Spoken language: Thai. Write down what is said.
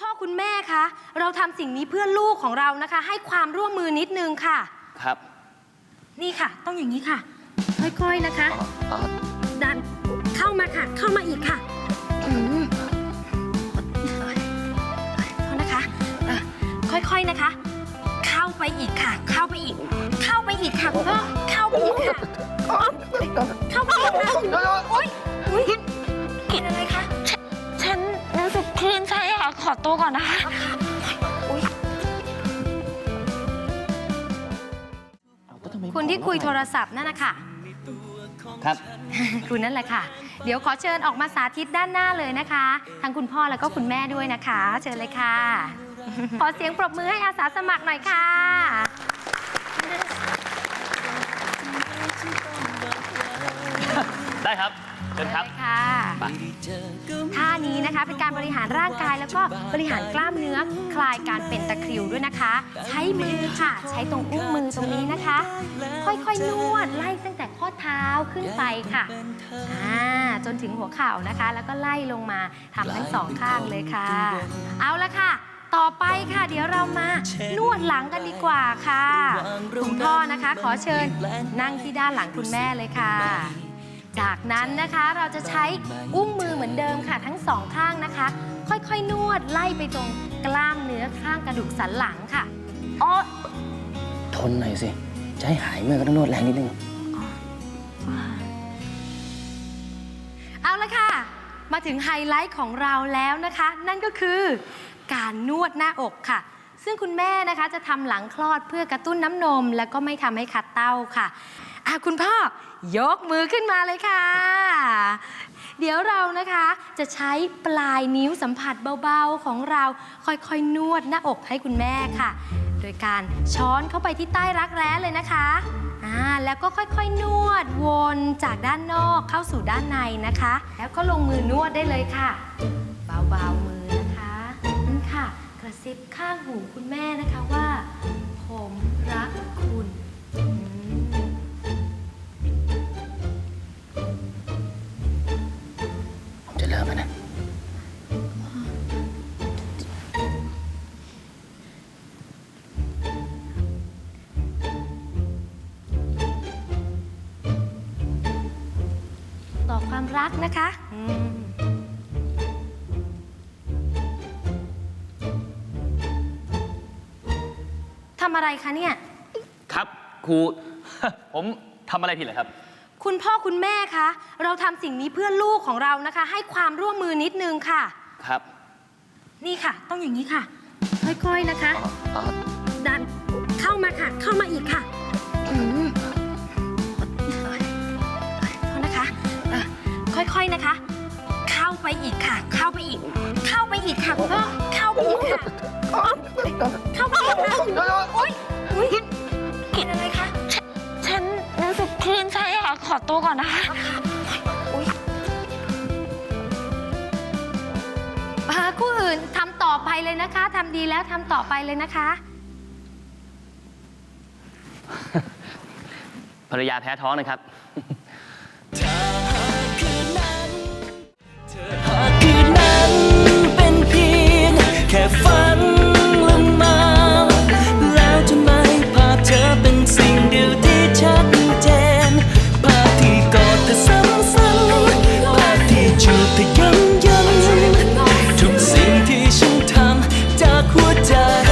พ่อคุณแม่คะ เราทำสิ่งนี้เพื่อลูกของเรานะคะ ให้ความร่วมมือนิดนึงค่ะ ครับนี่ค่ะ ต้องอย่างนี้ค่ะ ค่อยๆนะคะ อ๋ออ๋อดันเข้ามาค่ะ เข้ามาอีกค่ะอืมโทษนะคะเอ่อค่อยๆนะคะ เข้าไปอีกค่ะ เข้าไปอีก เข้าไปอีกค่ะคุณพ่อเข้าไปอีกค่ะ เข้าไป อตัวก่อนนะคะอุ๊ยเอาก็ทำไมคุณที่คุยโทรศัพท์นั่นนะคะครับ คุณนั่นแหละค่ะ เดี๋ยวขอเชิญออกมาสาธิตด้านหน้าเลยนะคะ ทั้งคุณพ่อแล้วก็คุณแม่ด้วยนะคะ เชิญเลยค่ะ ขอเสียงปรบมือให้อาสาสมัครหน่อยค่ะ ได้ครับเชิญครับได้ค่ะ ท่านี้นะคะเป็นการบริหารร่างกายแล้วก็บริหารกล้ามเนื้อคลายการเป็นตะคริวด้วยนะคะ ใช้มือค่ะ ใช้ตรงอุ้งมือตรงนี้นะคะ ค่อยๆนวดไล่ตั้งแต่ข้อเท้าขึ้นไปค่ะอ่าจนถึงหัวเข่านะคะ แล้วก็ไล่ลงมาทำทั้งสองข้างเลยค่ะ เอาละค่ะต่อไปค่ะ เดี๋ยวเรามานวดหลังกันดีกว่าค่ะ คุณพ่อนะคะ ขอเชิญนั่งที่ด้านหลังคุณแม่เลยค่ะ จากนั้นนะคะเราจะใช้อุ้งมือเหมือนเดิมค่ะ ทั้งสองข้างนะคะ ค่อยๆ นวดไล่ไปตรงกล้ามเนื้อข้างกระดูกสันหลังค่ะอ๋อทนหน่อยสิจะให้หายเมื่อยก็ต้องนวดแรงนิดนึง เอาละค่ะ มาถึงไฮไลท์ของเราแล้วนะคะ นั่นก็คือการนวดหน้าอกค่ะ ซึ่งคุณแม่นะคะจะทำหลังคลอดเพื่อกระตุ้นน้ำนม แล้วก็ไม่ทำให้คัดเต้าค่ะ อะคุณพ่อยกมือขึ้นมาเลยค่ะ เดี๋ยวเรานะคะจะใช้ปลายนิ้วสัมผัสเบาๆของเราค่อยๆ นวดหน้าอกให้คุณแม่ค่ะ โดยการช้อนเข้าไปที่ใต้รักแร้เลยนะคะอ่าแล้วก็ค่อยๆ นวดวนจากด้านนอกเข้าสู่ด้านในนะคะ แล้วก็ลงมือนวดได้เลยค่ะ เบาๆมือนะคะนั่นค่ะ กระซิบข้างหูคุณแม่นะคะว่า ผมรักคุณ ความรักนะคะอืมทำอะไรคะเนี่ย ครับครู ผมทำอะไรผิดเหรอครับ คุณพ่อคุณแม่คะ เราทำสิ่งนี้เพื่อลูกของเรานะคะ ให้ความร่วมมือนิดนึงค่ะ ครับ นี่ค่ะ ต้องอย่างนี้ค่ะ ค่อยๆนะคะอ๋ออ๋อดันเข้ามาค่ะ เข้ามาอีกค่ะอืม ค่อยๆนะคะ เข้าไปอีกค่ะ เข้าไปอีก เข้าไปอีกค่ะคุณพ่อเข้าไปอีกค่ะเข้าไปอีกค่ะโอ๊ยอุ๊ยกินอะไรคะฉันรู้สึกคลื่นไส้ค่ะขอตัวก่อนนะคะอุ๊ยอ่าคู่อื่นทำต่อไปเลยนะคะทำดีแล้วทำต่อไปเลยนะคะ ภรรยาแพ้ท้องนะครับ หัวใจ